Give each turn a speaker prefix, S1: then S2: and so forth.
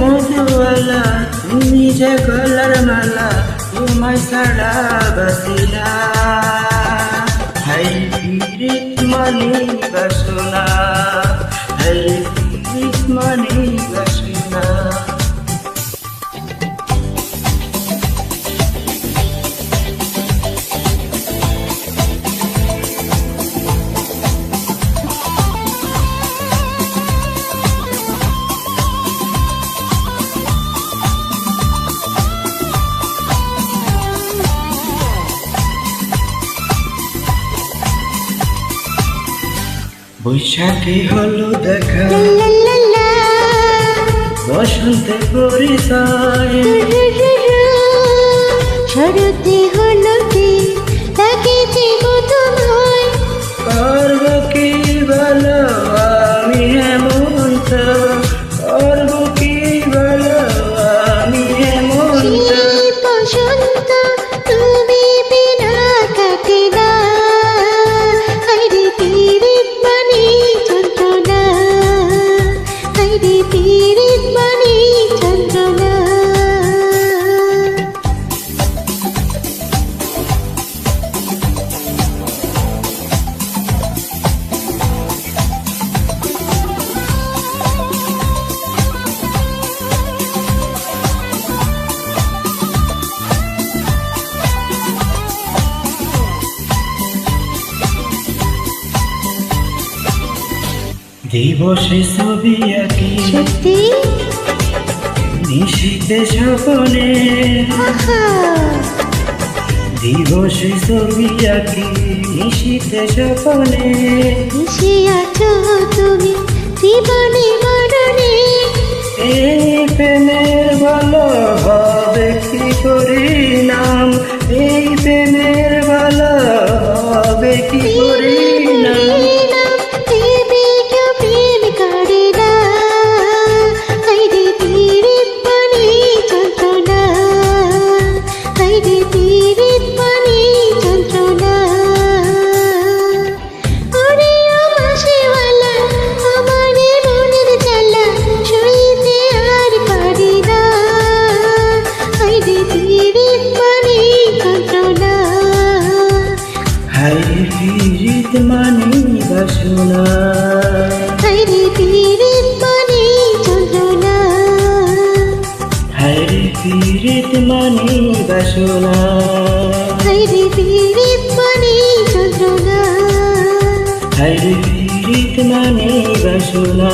S1: মধুওয়ালা তুমি যে গলার মালা, তোমায় সারা বাসিলা। হাই পীড়িত মানে বাসনা হাই পীড়িত মানে বাসনা। বৈশাখী হলো দেখা। বসন্তে পরিচয়।
S2: শরতে
S1: দিবসে ছবি আঁকি।
S2: সত্যি?
S1: নিশীতে স্বপনে
S2: আহা।
S1: দিবসে ছবি আঁকি নিশীতে স্বপনে
S2: মিশে আছো তুমি জীবনে মরণে।
S1: এই প্রেমের ভালো হবে কি করি? ফিরিত মানি বাসনা।
S2: হাইরে পীড়িত মানে যন্ত্রণা
S1: হাই ফিরিত মানি বাসনা।
S2: হাইরে পীড়িত মানে যন্ত্রণা
S1: হাই ফিরিত মানি বাসনা।